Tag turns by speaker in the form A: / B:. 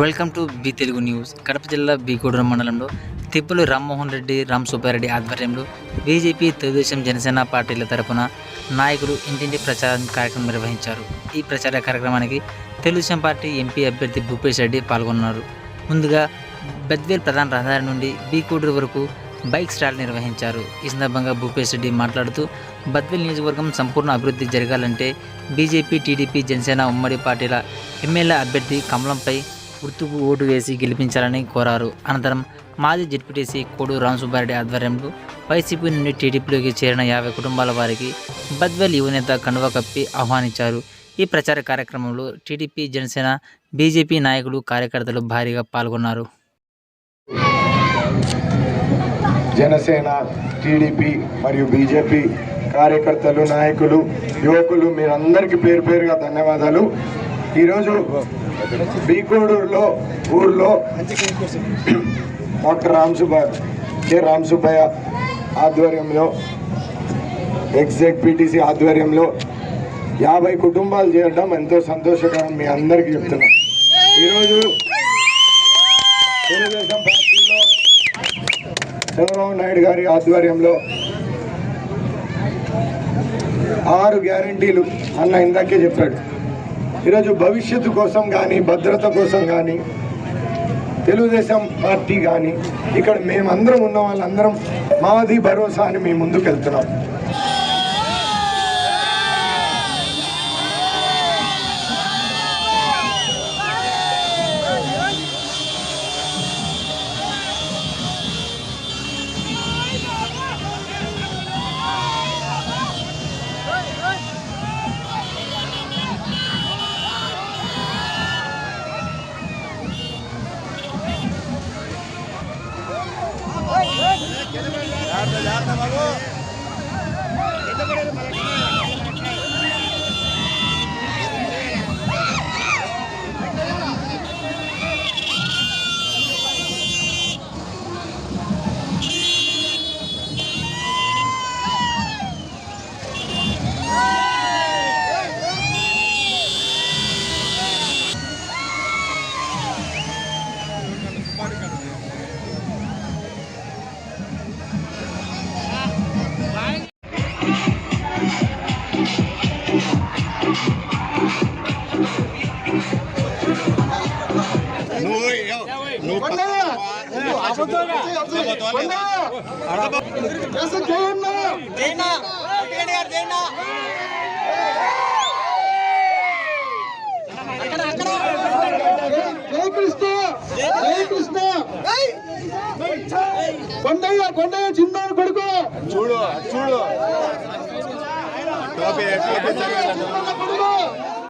A: Welcome to B Telugu news Kadapa జిల్లా బీకోడూరు మండలంలో తిప్పులు రామ్మోహన్ రెడ్డి రామ్ సుబ్బారెడ్డి ఆధ్వర్యంలో బీజేపీ తెలుగుదేశం జనసేన పార్టీల తరపున నాయకులు ఇంటింటి ప్రచారం కార్యక్రమం నిర్వహించారు. ఈ ప్రచార కార్యక్రమానికి తెలుగుదేశం పార్టీ ఎంపీ అభ్యర్థి భూపేష్ రెడ్డి పాల్గొన్నారు. ముందుగా బెద్వేల్ ప్రధాన రహదారి నుండి బీకోడూరు వరకు బైక్ స్టాల్ నిర్వహించారు. ఈ సందర్భంగా భూపేష్ రెడ్డి మాట్లాడుతూ బద్వేల్ నియోజకవర్గం సంపూర్ణ అభివృద్ధి జరగాలంటే బీజేపీ టీడీపీ జనసేన ఉమ్మడి పార్టీల ఎమ్మెల్యే అభ్యర్థి కమలంపై గుర్తుకు ఓటు వేసి గెలిపించాలని కోరారు. అనంతరం మాజీ జడ్పీటీసీ కోడు రామసుబ్బారెడ్డి ఆధ్వర్యంలో వైసీపీ నుండి టీడీపీలోకి చేరిన యాభై కుటుంబాల వారికి బద్వల్ యువనేత కండువ కప్పి ఆహ్వానించారు. ఈ ప్రచార కార్యక్రమంలో టీడీపీ జనసేన బీజేపీ నాయకులు కార్యకర్తలు భారీగా పాల్గొన్నారు.
B: జనసేన టీడీపీ మరియు బీజేపీ కార్యకర్తలు నాయకులు యువకులు మీరందరికీ పేరు పేరుగా ధన్యవాదాలు. ఈరోజు బీకోడూరులో ఊర్లో డాక్టర్ రామ్సుబాయ్ కె రామ్ ఆధ్వర్యంలో ఆధ్వర్యంలో ఎగ్జెక్పీటీసీ ఆధ్వర్యంలో యాభై కుటుంబాలు చేయడం ఎంతో సంతోషకరం మీ అందరికీ చెప్తున్నా. ఈరోజు తెలుగుదేశం పార్టీలో చంద్రబాబు నాయుడు గారి ఆధ్వర్యంలో ఆరు గ్యారంటీలు అన్న ఇందాకే చెప్పాడు. ఈరోజు భవిష్యత్తు కోసం కానీ భద్రత కోసం కానీ తెలుగుదేశం పార్టీ కానీ ఇక్కడ మేమందరం ఉన్న వాళ్ళందరం మాది భరోసా అని మేము ముందుకు వెళ్తున్నాం
C: ಯಾರ್ದ ಯಾರ್ದ ಮಗು? కొండయ్య కొండయ్య చిన్న కొడుకు.
B: చూడు చూడు.
C: కొడుకు.